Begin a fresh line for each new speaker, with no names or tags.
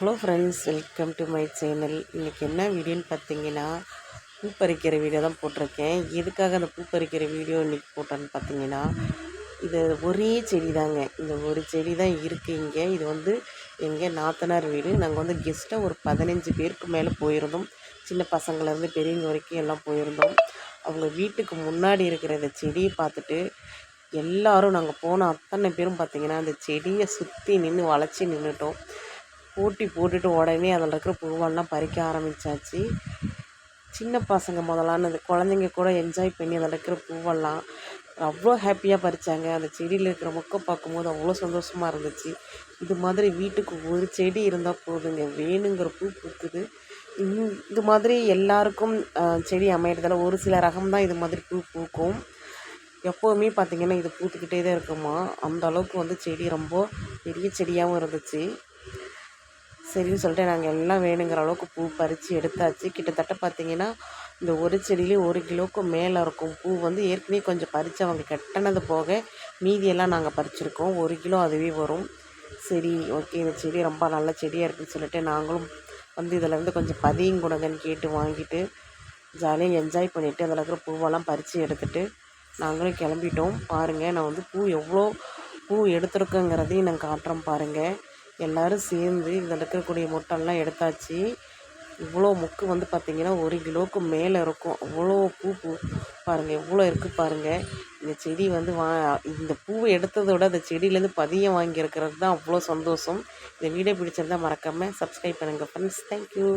Hello friends welcome to my channel இன்றைக்கி என்ன வீடியோன்னு பார்த்தீங்கன்னா பூ பறிக்கிற வீடியோ தான் போட்டிருக்கேன். எதுக்காக அந்த பூ பறிக்கிற வீடியோ இன்றைக்கி போட்டேன்னு பார்த்தீங்கன்னா இது ஒரே செடி தாங்க இந்த ஒரு செடி தான் இருக்குது இங்கே. இது வந்து எங்கள் நாத்தனார் வீடு. நாங்கள் வந்து கெஸ்ட்டாக ஒரு பதினஞ்சு பேருக்கு மேலே போயிருந்தோம். சின்ன பசங்கள்லேருந்து பெரியவங்க வரைக்கும் எல்லாம் போயிருந்தோம். அவங்க வீட்டுக்கு முன்னாடி இருக்கிற இந்த செடியை பார்த்துட்டு எல்லாரும் நாங்கள் போன அத்தனை பேரும் பார்த்திங்கன்னா அந்த செடியை சுற்றி நின்று வளைச்சி நின்றுட்டோம் போட்டி போட்டுட்டு உடனே அதில் இருக்கிற பூவெல்லாம் பறிக்க ஆரம்பித்தாச்சு சின்ன பசங்க முதலானது அந்த குழந்தைங்க கூட என்ஜாய் பண்ணி அதில் இருக்கிற பூவெல்லாம் அவ்வளோ ஹாப்பியாக பறித்தாங்க அந்த செடியில் இருக்கிற மொக்கை பார்க்கும்போது அவ்வளோ சந்தோஷமாக இருந்துச்சு. இது மாதிரி வீட்டுக்கு ஒரு செடி இருந்தால் போதுங்க. வேணுங்கிற பூ பூக்குது. இந்த- இது மாதிரி எல்லாருக்கும் செடி அமையிறதால ஒரு சில ரகம் தான் இது மாதிரி பூ பூக்கும். எப்போவுமே பார்த்திங்கன்னா இது பூத்துக்கிட்டே தான் இருக்குமா? அந்த அளவுக்கு வந்து செடி ரொம்ப பெரிய செடியாகவும் இருந்துச்சு. சரின்னு சொல்லிட்டு நாங்கள் எல்லாம் வேணுங்கிற அளவுக்கு பூ பறித்து எடுத்தாச்சு. கிட்டத்தட்ட பார்த்தீங்கன்னா இந்த ஒரு செடியிலே ஒரு கிலோவுக்கு மேலே இருக்கும் பூ வந்து ஏற்கனவே கொஞ்சம் பறித்து அவங்க கட்டினது போக மீதியெல்லாம் நாங்கள் பறிச்சிருக்கோம். ஒரு கிலோ அதுவே வரும். சரி ஓகே இந்த செடி ரொம்ப நல்ல செடியாக இருக்குன்னு சொல்லிட்டு நாங்களும் வந்து இதில் இருந்து கொஞ்சம் பதியும் கொடுங்கன்னு கேட்டு வாங்கிட்டு ஜாலியாக என்ஜாய் பண்ணிவிட்டு அதில் இருக்கிற பூவெல்லாம் பறித்து எடுத்துட்டு நாங்களும் கிளம்பிட்டோம். பாருங்கள் நான் வந்து பூ எவ்வளோ பூ எடுத்திருக்கேங்கிறதையும் நான் காட்டுறேன் பாருங்கள் எல்லோரும் சேர்ந்து இதில் இருக்கக்கூடிய மொட்டெல்லாம் எடுத்தாச்சு. இவ்வளோ மொக்கு வந்து பார்த்திங்கன்னா ஒரு கிலோவுக்கு மேலே இருக்கும். அவ்வளோ பூ பூ. பாருங்கள் எவ்வளோ இருக்குது பாருங்கள் இந்த செடி வந்து வா இந்த பூவை எடுத்ததை விட அந்த செடியிலேருந்து பதியம் வாங்கியிருக்கிறது தான் அவ்வளோ சந்தோஷம். இந்த வீடியோ பிடிச்சிருந்தா மறக்காமல் சப்ஸ்கிரைப் பண்ணுங்கள் ஃப்ரெண்ட்ஸ் தேங்க்யூ